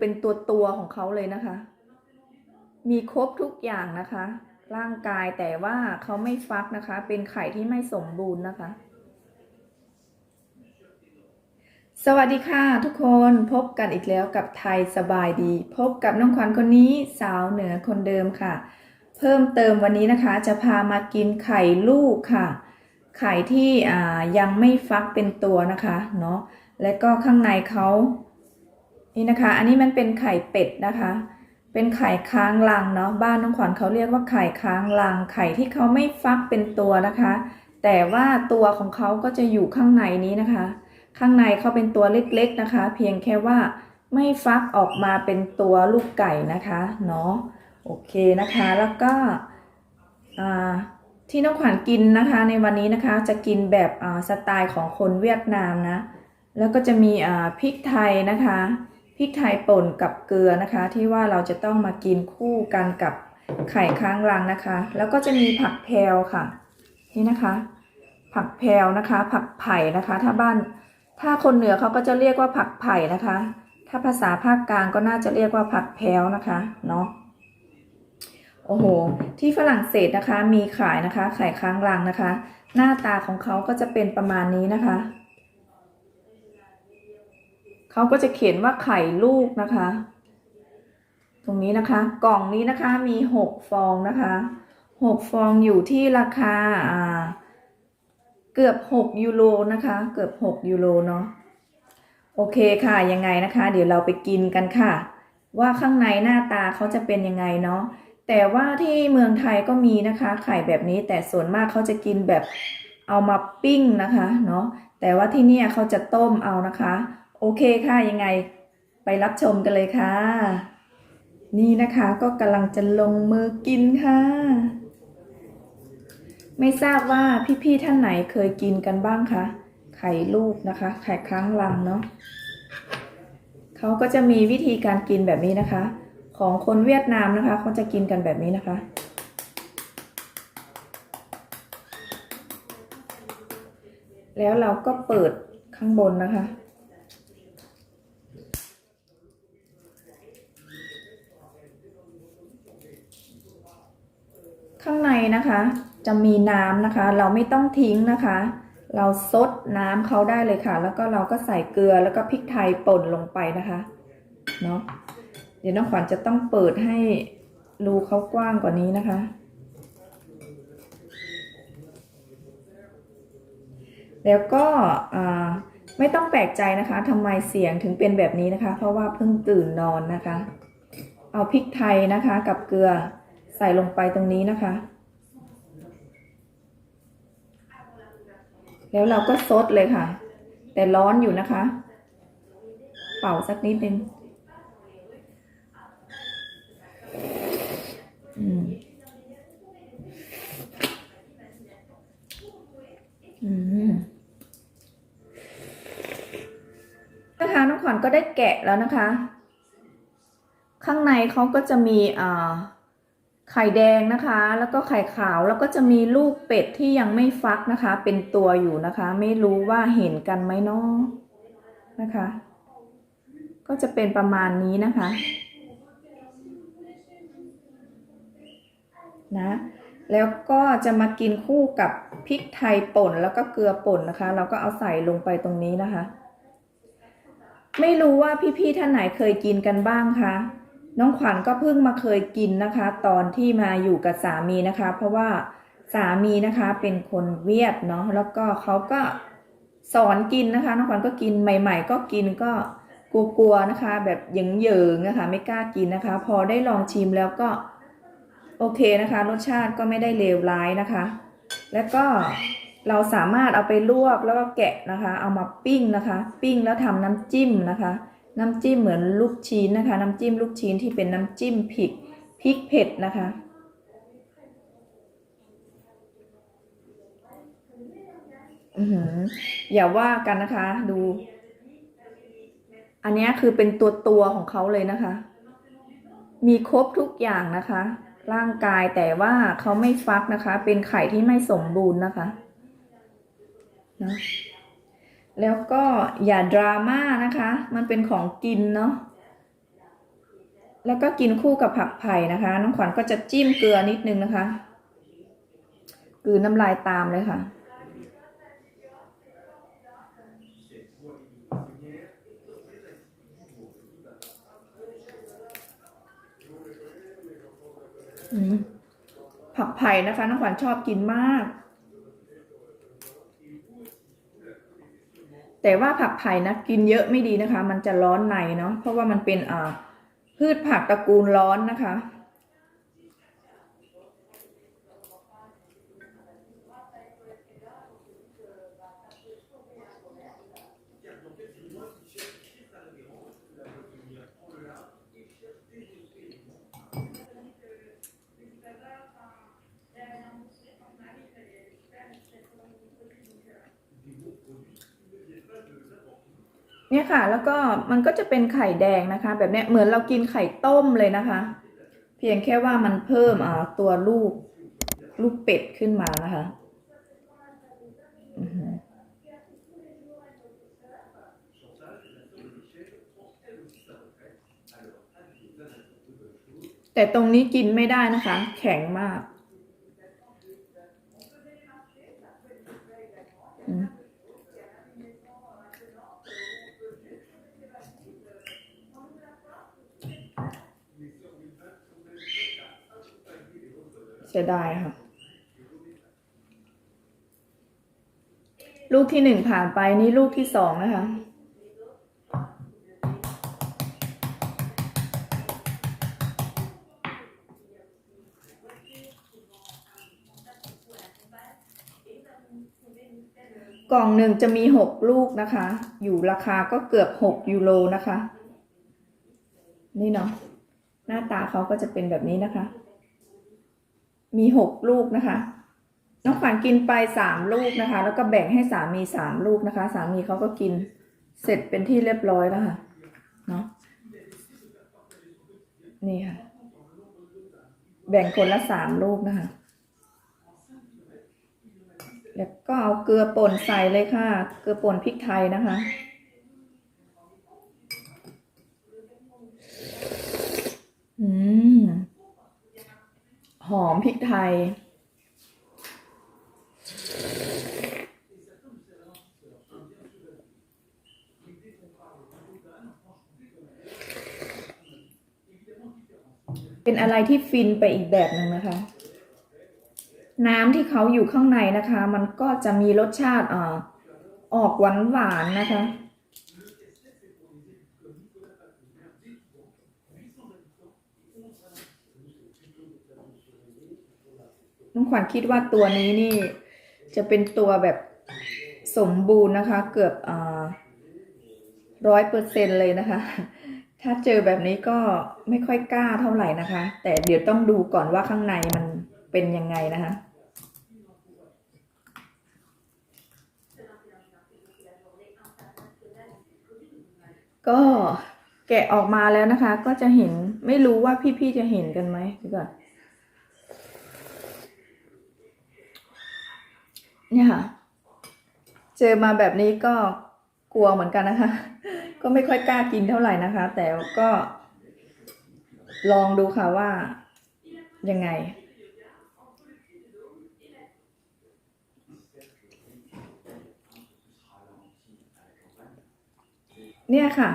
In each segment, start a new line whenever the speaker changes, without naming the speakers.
เป็นตัวตัวของเขาเลยนะคะ มีครบทุกอย่างนะคะ ร่างกายแต่ว่าเขาไม่ฟักนะคะ เป็นไข่ที่ไม่สมบูรณ์นะคะ สวัสดีค่ะทุกคนพบกันอีกแล้วกับไทยสบายดี พบกับน้องขวัญคนนี้สาวเหนือคนเดิมค่ะ เพิ่มเติมวันนี้นะคะ จะพามากินไข่ลูกค่ะ ไข่ที่ยังไม่ฟักเป็นตัวนะคะเนาะและก็ข้างในเขา นี่นะคะ อันนี้มันเป็นไข่เป็ดนะคะ เป็นไข่ค้างลังเนาะ บ้านน้องขวัญเขาเรียกว่าไข่ค้างลัง ไข่ที่เขาไม่ฟักเป็นตัวนะคะ แต่ว่าตัวของเขาก็จะอยู่ข้างในนี้นะคะ ข้างในเขาเป็นตัวเล็กๆนะคะ เพียงแค่ว่าไม่ฟักออกมาเป็นตัวลูกไก่นะคะ เนาะ โอเคนะคะ แล้วก็ที่น้องขวัญกินนะคะ ในวันนี้นะคะ จะกินแบบสไตล์ของคนเวียดนามนะ แล้วก็จะมีพริกไทยนะคะ ริกไทยป่นกับเกลือนะคะ ที่ว่าเราจะต้องมากินคู่กันกับไข่ค้างรังนะคะ แล้วก็จะมีผักแพรวค่ะ นี่นะคะ ผักแพรวนะคะ ผักไผ่นะคะ ถ้าบ้าน ถ้าคนเหนือเขาก็จะเรียกว่าผักไผ่นะคะ ถ้าภาษาภาคกลางก็น่าจะเรียกว่าผักแพรวนะคะเนาะโอ้โห ที่ฝรั่งเศสนะคะมีขายนะคะ ไข่ค้างรังนะคะ หน้าตาของเขาก็จะเป็นประมาณนี้นะคะ เขาก็จะเขียนว่าไข่ลูกนะคะ ตรงนี้นะคะ กล่องนี้นะคะมีหกฟองนะคะหกฟองอยู่ที่ราคาอ่าเกือบ6ยูโรนะคะ เกือบ6ยูโรเนาะโอเคค่ะยังไงนะคะ เดี๋ยวเราไปกินกันค่ะ ว่าข้างในหน้าตาเขาจะเป็นยังไงเนาะแต่ว่าที่เมืองไทยก็มีนะคะ ไข่แบบนี้แต่ส่วนมากเขาจะกินแบบเอามาปิ้งนะคะเนาะแต่ว่าที่นี่เขาจะต้มเอานะคะ โอเคค่ะยังไงไปรับชมกันเลยค่ะ นี่นะคะก็กำลังจะลงมือกินค่ะ ไม่ทราบว่าพี่ๆท่านไหนเคยกินกันบ้างคะไข่ลูกนะคะ ไข่ค้างลังเนาะเขาก็จะมีวิธีการกินแบบนี้นะคะ ของคนเวียดนามนะคะเขาจะกินกันแบบนี้นะคะแล้วเราก็เปิดข้างบนนะคะ ข้างใน นะคะ จะมีน้ำนะคะ เราไม่ต้องทิ้งนะคะ เราซดน้ำเขาได้เลยค่ะ แล้วก็เราก็ใส่เกลือแล้วก็พริกไทยป่นลงไปนะคะเนาะเดี๋ยวน้องขวัญจะต้องเปิดให้รูเขากว้างกว่านี้นะคะ แล้วก็ไม่ต้องแปลกใจนะคะทำไมเสียงถึงเป็นแบบนี้นะคะ เพราะว่าเพิ่งตื่นนอนนะคะ เอาพริกไทยนะคะ กับเกลือใส่ลงไปตรงนี้นะคะ แล้วเราก็ซดเลยค่ะ แต่ร้อนอยู่นะคะ เป่าสักนิดนึงอืมอืมนะคะน้องขวัญก็ได้แกะแล้วนะคะ ข้างในเขาก็จะมีอ่า ไข่แดงนะคะ แล้วก็ไข่ขาวแล้วก็จะมีลูกเป็ดที่ยังไม่ฟักนะคะ เป็นตัวอยู่นะคะ ไม่รู้ว่าเห็นกันไหมเนาะนะคะ ก็จะเป็นประมาณนี้นะคะ นะ แล้วก็จะมากินคู่กับพริกไทยป่นแล้วก็เกลือป่นนะคะ เราก็เอาใส่ลงไปตรงนี้นะคะ ไม่รู้ว่าพี่ๆท่านไหนเคยกินกันบ้างคะ น้องขวัญก็เพิ่งมาเคยกินนะคะ ตอนที่มาอยู่กับสามีนะคะ เพราะว่าสามีนะคะเป็นคนเวียดเนาะแล้วก็เขาก็สอนกินนะคะน้องขวัญก็กินใหม่ ๆ ก็กินก็กลัวๆนะคะ แบบเหยิงๆนะคะ ไม่กล้ากินนะคะ พอได้ลองชิมแล้วก็โอเคนะคะ รสชาติก็ไม่ได้เลวร้ายนะคะ แล้วก็เราสามารถเอาไปลวกแล้วก็แกะนะคะ เอามาปิ้งนะคะ ปิ้งแล้วทำน้ำจิ้มนะคะ น้ำจิ้มเหมือนลูกชิ้นนะคะ น้ำจิ้มลูกชิ้นที่เป็นน้ำจิ้มพริกพริกเผ็ดนะคะอือหืออย่าว่ากันนะคะ ดู อันนี้คือเป็นตัวตัวของเขาเลยนะคะ มีครบทุกอย่างนะคะ ร่างกายแต่ว่าเขาไม่ฟักนะคะ เป็นไข่ที่ไม่สมบูรณ์นะคะ นะ แล้วก็อย่าดราม่านะคะ มันเป็นของกินเนาะแล้วก็กินคู่กับผักไผ่นะคะ น้องขวัญก็จะจิ้มเกลือนิดนึงนะคะกลืนน้ำลายตามเลยค่ะ ผักไผ่นะคะน้องขวัญชอบกินมาก แต่ว่าผักไผ่นะกินเยอะไม่ดีนะคะ มันจะร้อนในเนาะเพราะว่ามันเป็นอ่าพืชผักตระกูลร้อนนะคะ เนี่ยค่ะ แล้วก็มันก็จะเป็นไข่แดงนะคะ แบบเนี้ยเหมือนเรากินไข่ต้มเลยนะคะ เพียงแค่ว่ามันเพิ่มอ่าตัวลูกลูกเป็ดขึ้นมานะคะแต่ตรงนี้กินไม่ได้นะคะ แข็งมาก เสียดายค่ะ ลูกที่หนึ่งผ่านไปนี่ลูกที่สองนะคะ กล่องหนึ่งจะมีหกลูกนะคะ อยู่ราคาก็เกือบหกยูโรนะคะ นี่เนาะหน้าตาเขาก็จะเป็นแบบนี้นะคะ มีหกลูกนะคะ น้องขวัญกินไปสามลูกนะคะ แล้วก็แบ่งให้สามีสามลูกนะคะ สามีเขาก็กินเสร็จเป็นที่เรียบร้อยแล้วค่ะเนาะนี่ค่ะ แบ่งคนละสามลูกนะคะ แล้วก็เอาเกลือป่นใส่เลยค่ะ เกลือป่นพริกไทยนะคะ อืม ห อมพริกไทย เป็นอะไรที่ฟินไปอีกแบบหนึ่งนะคะ น้ำที่เขาอยู่ข้างในนะคะ มันก็จะมีรสชาติออกหวานหวานๆนะคะ น้องขวัญคิดว่าตัวนี้นี่ จะเป็นตัวแบบสมบูรณ์นะคะ เกือบร้อยเปอร์เซ็นเลยนะคะ ถ้าเจอแบบนี้ก็ไม่ค่อยกล้าเท่าไหร่นะคะ แต่เดี๋ยวต้องดูก่อนว่าข้างในมันเป็นยังไงนะคะก็แกะออกมาแล้วนะคะ ก็จะเห็นไม่รู้ว่าพี่ๆจะเห็นกันไหมดีก่อน เนี่ยค่ะ เจอมาแบบนี้ก็กลัวเหมือนกันนะคะ ก็ไม่ค่อยกล้ากินเท่าไหร่นะคะ แต่ก็ ลองดูค่ะว่ายังไง เนี่ยค่ะ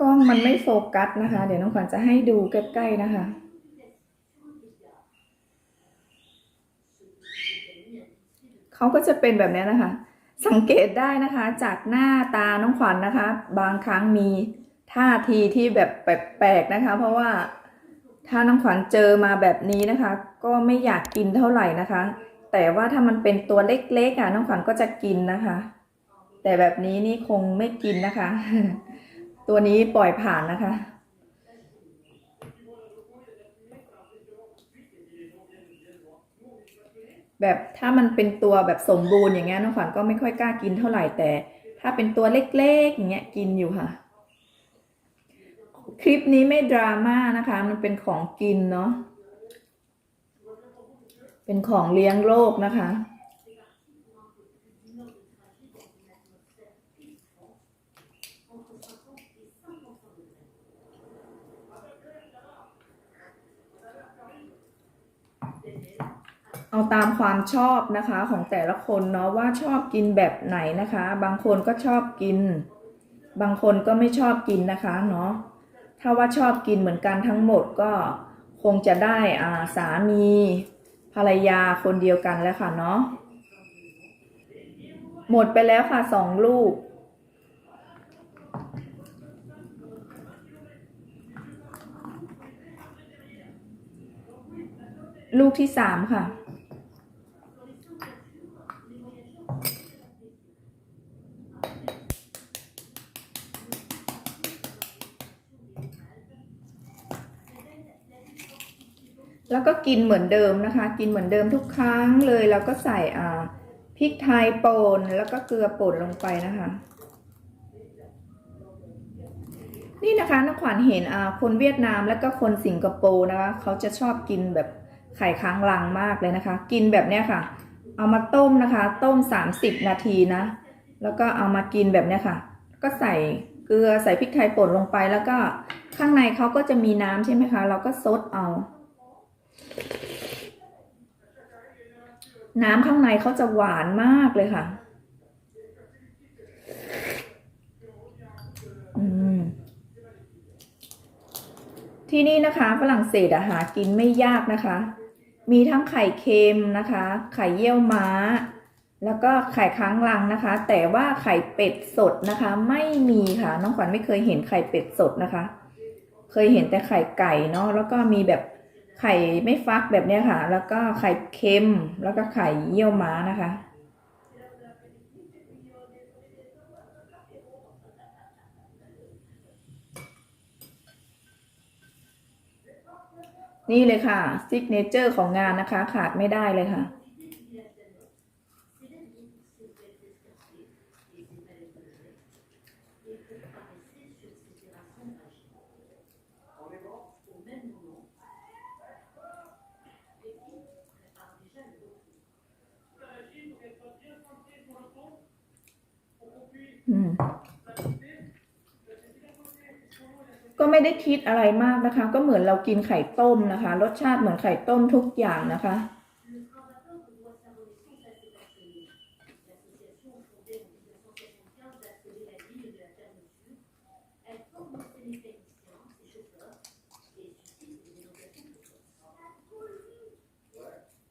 กล้องมันไม่โฟกัสนะคะ เดี๋ยวน้องขวัญจะให้ดูใกล้ๆนะคะ เขาก็จะเป็นแบบนี้นะคะ สังเกตได้นะคะ จากหน้าตาน้องขวัญนะคะ บางครั้งมีท่าทีที่แบบแปลกๆนะคะ เพราะว่าถ้าน้องขวัญเจอมาแบบนี้นะคะ ก็ไม่อยากกินเท่าไหร่นะคะ แต่ว่าถ้ามันเป็นตัวเล็กๆอะน้องขวัญก็จะกินนะคะ แต่แบบนี้นี่คงไม่กินนะคะ ตัวนี้ปล่อยผ่านนะคะ แบบถ้ามันเป็นตัวแบบสมบูรณ์อย่างเงี้ยน้องขวัญก็ไม่ค่อยกล้ากินเท่าไหร่แต่ ถ้าเป็นตัวเล็กๆอย่างเงี้ยกินอยู่ค่ะ คลิปนี้ไม่ดราม่านะคะ มันเป็นของกินเนาะเป็นของเลี้ยงโลกนะคะ เอาตามความชอบนะคะของแต่ละคนเนาะว่าชอบกินแบบไหนนะคะ บางคนก็ชอบกิน บางคนก็ไม่ชอบกินนะคะเนาะถ้าว่าชอบกินเหมือนกันทั้งหมดก็คงจะได้อ่าสามีภรรยาคนเดียวกันแล้วค่ะเนาะหมดไปแล้วค่ะสองลูก ลูกที่สามค่ะ แล้วก็กินเหมือนเดิมนะคะ กินเหมือนเดิมทุกครั้งเลยแล้วก็ใส่อ่าพริกไทยป่นแล้วก็เกลือป่นลงไปนะคะ นี่นะคะนักขวัญเห็นอ่าคนเวียดนามแล้วก็คนสิงคโปร์นะคะเขาจะชอบกินแบบไข่ค้างลังมากเลยนะคะ กินแบบเนี้ยค่ะ เอามาต้มนะคะ ต้ม 30 นาทีนะ แล้วก็เอามากินแบบเนี้ยค่ะ ก็ใส่เกลือใส่พริกไทยป่นลงไปแล้วก็ข้างในเขาก็จะมีน้ำใช่ไหมคะ เราก็ซดเอา น้ำข้างในเขาจะหวานมากเลยค่ะอืมที่นี่นะคะฝรั่งเศสอะหากินไม่ยากนะคะ มีทั้งไข่เค็มนะคะ ไข่เยี่ยวม้า แล้วก็ไข่ค้างลังนะคะ แต่ว่าไข่เป็ดสดนะคะ ไม่มีค่ะ น้องขวัญไม่เคยเห็นไข่เป็ดสดนะคะ เคยเห็นแต่ไข่ไก่เนาะ แล้วก็มีแบบ ไข่ไม่ฟักแบบเนี้ยค่ะ แล้วก็ไข่เค็ม แล้วก็ไข่เยี่ยวม้านะคะ นี่เลยค่ะซิกเนเจอร์ของงานนะคะ ขาดไม่ได้เลยค่ะ ก็ไม่ได้คิดอะไรมากนะคะ ก็เหมือนเรากินไข่ต้มนะคะ รสชาติเหมือนไข่ต้มทุกอย่างนะคะ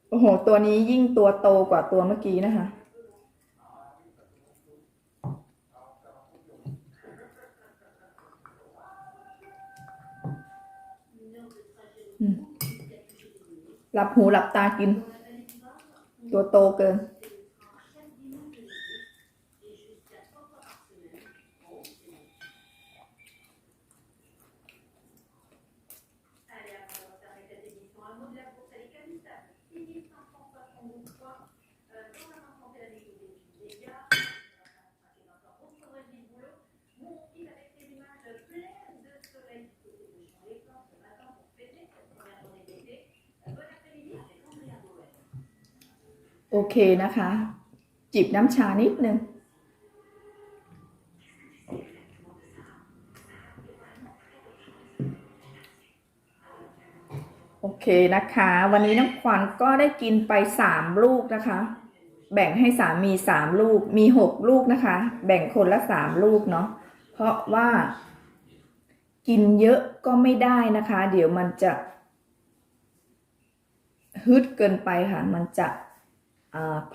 โอ้โห ตัวนี้ยิ่งตัวโตกว่าตัวเมื่อกี้นะคะ หลับหูหลับตากิน ตัวโตเกิน โอเคนะคะ จิบน้ำชานิดนึง โอเคนะคะ วันนี้น้องขวัญก็ได้กินไปสามลูกนะคะ แบ่งให้สามีสามลูก มีหกลูกนะคะ แบ่งคนละสามลูกเนาะ เพราะว่า กินเยอะก็ไม่ได้นะคะ เดี๋ยวมันจะ ฮึดเกินไปค่ะ มันจะ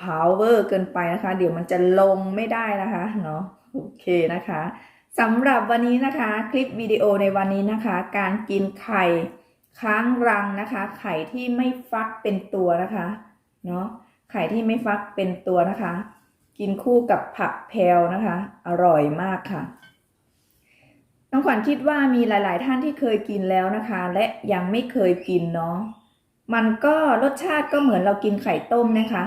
power เกินไปนะคะ เดี๋ยวมันจะลงไม่ได้นะคะเนาะโอเคนะคะสำหรับวันนี้นะคะคลิปวิดีโอในวันนี้นะคะ การกินไข่ค้างรังนะคะ ไข่ที่ไม่ฟักเป็นตัวนะคะเนาะไข่ที่ไม่ฟักเป็นตัวนะคะ กินคู่กับผักแพลวนะคะ อร่อยมากค่ะน้องขวัญคิดว่ามีหลาย ๆ ท่านที่เคยกินแล้วนะคะ และยังไม่เคยกินเนาะมันก็รสชาติก็เหมือนเรากินไข่ต้มนะคะ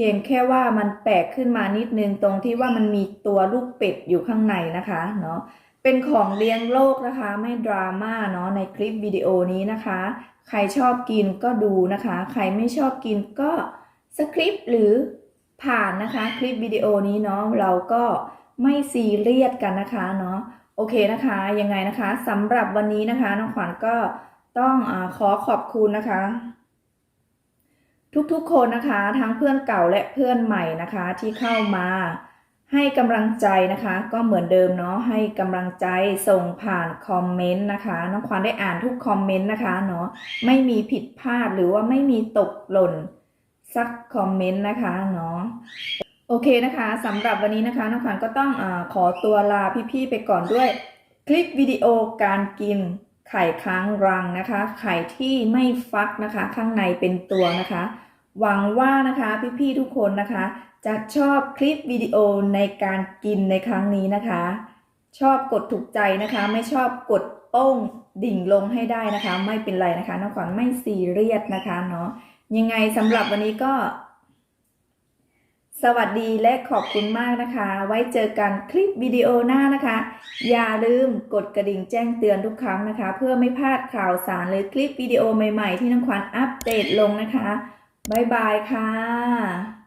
พียงแค่ว่ามันแปลกขึ้นมานิดนึงตรงที่ว่ามันมีตัวลูกเป็ดอยู่ข้างในนะคะเนาะเป็นของเลี้ยงโลกนะคะไม่ดราม่าเนาะในคลิปวิดีโอนี้นะคะ ใครชอบกินก็ดูนะคะ ใครไม่ชอบกินก็สคริปต์หรือผ่านนะคะคลิปวิดีโอนี้เนาะเราก็ไม่ซีเรียสกันนะคะเนาะโอเคนะคะยังไงนะคะสำหรับวันนี้นะคะน้องขวัญก็ต้องอขอขอบคุณนะคะ ทุกๆคนนะคะทั้งเพื่อนเก่าและเพื่อนใหม่นะคะที่เข้ามา ให้กำลังใจนะคะ ก็เหมือนเดิมเนาะให้กำลังใจส่งผ่านคอมเมนต์นะคะน้องขวัญได้อ่านทุกคอมเมนต์นะคะเนาะไม่มีผิดพลาดหรือว่าไม่มีตกหล่นสักคอมเมนต์นะคะเนาะโอเคนะคะสำหรับวันนี้นะคะน้องขวัญก็ต้องอขอตัวลาพี่ๆไปก่อนด้วยคลิปวิดีโอการกิน ไข่ค้างรังนะคะ ไข่ที่ไม่ฟักนะคะ ข้างในเป็นตัวนะคะ หวังว่านะคะพี่ๆทุกคนนะคะ จะชอบคลิปวิดีโอในการกินในครั้งนี้นะคะ ชอบกดถูกใจนะคะ ไม่ชอบกดโป้งดิ่งลงให้ได้นะคะ ไม่เป็นไรนะคะน้องขวัญไม่ซีเรียสนะคะเนาะยังไงสำหรับวันนี้ก็ สวัสดีและขอบคุณมากนะคะ ไว้เจอกันคลิปวิดีโอหน้านะคะ อย่าลืมกดกระดิ่งแจ้งเตือนทุกครั้งนะคะ เพื่อไม่พลาดข่าวสารหรือคลิปวิดีโอใหม่ๆ ที่น้องขวัญอัปเดตลงนะคะ บ๊ายบายค่ะ